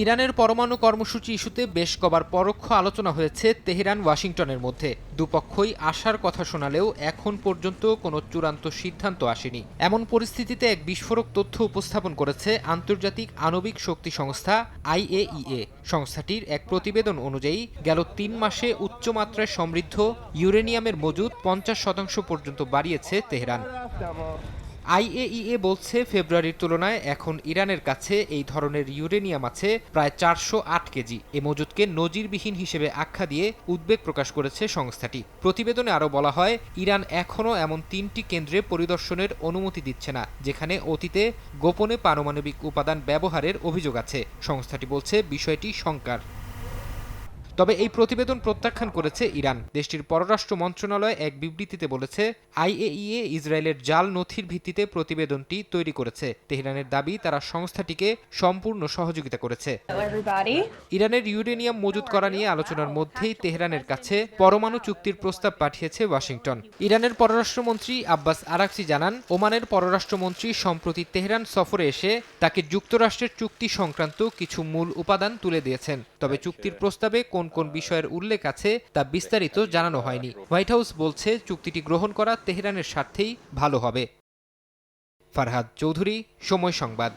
ইরানের পরমাণু কর্মসূচি ইস্যুতে বেশ কবার পরোক্ষ আলোচনা হয়েছে তেহরান, ওয়াশিংটনের মধ্যে। দুপক্ষই আশার কথা শোনালেও এখন পর্যন্ত কোনো চূড়ান্ত সিদ্ধান্ত আসেনি। এমন পরিস্থিতিতে এক বিস্ফোরক তথ্য উপস্থাপন করেছে আন্তর্জাতিক আণবিক শক্তি সংস্থা, আইএইএ। সংস্থাটির এক প্রতিবেদন অনুযায়ী, গেল তিন মাসে উচ্চমাত্রায় সমৃদ্ধ ইউরেনিয়ামের মজুদ পঞ্চাশ শতাংশ পর্যন্ত বাড়িয়েছে তেহরান। আইএইএ বলছে, ফেব্রুয়ারির তুলনায় এখন ইরানের কাছে এই ধরনের ইউরেনিয়াম আছে প্রায় চারশো আট কেজি। এ মজুদকে নজিরবিহীন হিসেবে আখ্যা দিয়ে উদ্বেগ প্রকাশ করেছে সংস্থাটি। প্রতিবেদনে আরও বলা হয়, ইরান এখনও এমন তিনটি কেন্দ্রে পরিদর্শনের অনুমতি দিচ্ছে না, যেখানে অতীতে গোপনে পারমাণবিক উপাদান ব্যবহারের অভিযোগ আছে। সংস্থাটি বলছে, বিষয়টি শঙ্কার। তবে এই প্রতিবেদন প্রত্যাখ্যান করেছে ইরান। দেশটির পররাষ্ট্র মন্ত্রণালয় এক বিবৃতিতে বলেছে আইএইএ ইসরায়েলের জাল নথির ভিত্তিতে প্রতিবেদনটি তৈরি করেছে। তেহরানের দাবি তারা সংস্থাটিকে সম্পূর্ণ সহযোগিতা করেছে। ইরানের ইউরেনিয়াম মজুত করা নিয়ে আলোচনার মধ্যেই তেহরানের কাছে পরমাণু চুক্তির প্রস্তাব পাঠিয়েছে ওয়াশিংটন। ইরানের পররাষ্ট্রমন্ত্রী আব্বাস আরাকচি জানান ওমানের পররাষ্ট্রমন্ত্রী সম্প্রতি তেহরান সফরে এসে তাকে যুক্তরাষ্ট্রের চুক্তি সংক্রান্ত কিছু মূল উপাদান তুলে দিয়েছেন। তবে চুক্তির প্রস্তাবে কোন কোন বিষয়ের উল্লেখ আছে তা বিস্তারিত জানানো হয়নি। হোয়াইট হাউস বলছে, চুক্তিটি গ্রহণ করা তেহরানের স্বার্থেই ভালো হবে। ফারহাদ চৌধুরী, সময় সংবাদ।